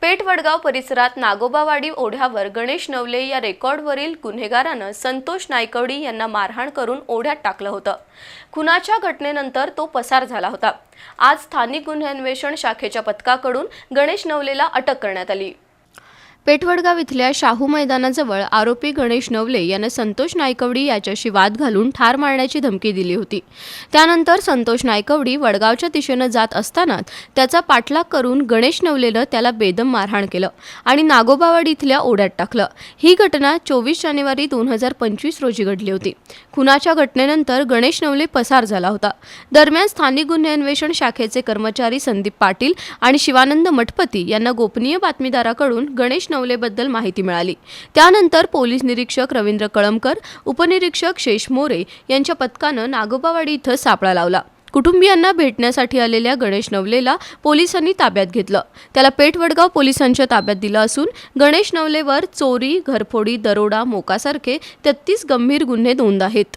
पेठ वडगाव परिसरात नागोबावाडी ओढ्यावर गणेश नवले या रेकॉर्डवरील गुन्हेगारानं संतोष नायकवडी यांना मारहाण करून ओढ्यात टाकलं होतं. खुनाच्या घटनेनंतर तो पसार झाला होता. आज स्थानिक गुन्हे अन्वेषण शाखेच्या पथकाकडून गणेश नवलेला अटक करण्यात आली. पेठवडगाव इथल्या शाहू मैदानाजवळ आरोपी गणेश नवले यानं संतोष नायकवडी याच्याशी वाद घालून ठार मारण्याची धमकी दिली होती. त्यानंतर संतोष नायकवडी वडगावच्या दिशेनं जात असताना त्याचा पाठलाग करून गणेश नवलेनं त्याला बेदम मारहाण केलं आणि नागोबावाडी इथल्या ओढ्यात टाकलं. ही घटना चोवीस जानेवारी दोन हजार पंचवीस रोजी घडली होती. खुनाच्या घटनेनंतर गणेश नवले पसार झाला होता. दरम्यान स्थानिक गुन्हे अन्वेषण शाखेचे कर्मचारी संदीप पाटील आणि शिवानंद मठपती यांना गोपनीय बातमीदाराकडून गणेश नवलेबद्दल माहिती मिळाली. त्यानंतर पोलीस निरीक्षक रवींद्र कळमकर उपनिरीक्षक शेष मोरे यांच्या पथकानं नागोबावाडी इथं सापळा लावला. कुटुंबियांना भेटण्यासाठी आलेल्या गणेश नवलेला पोलिसांनी ताब्यात घेतलं. त्याला पेठवडगाव पोलिसांच्या ताब्यात दिलं असून गणेश नवलेवर चोरी घरफोडी दरोडा मोकासारखे तेहतीस गंभीर गुन्हे नोंद आहेत.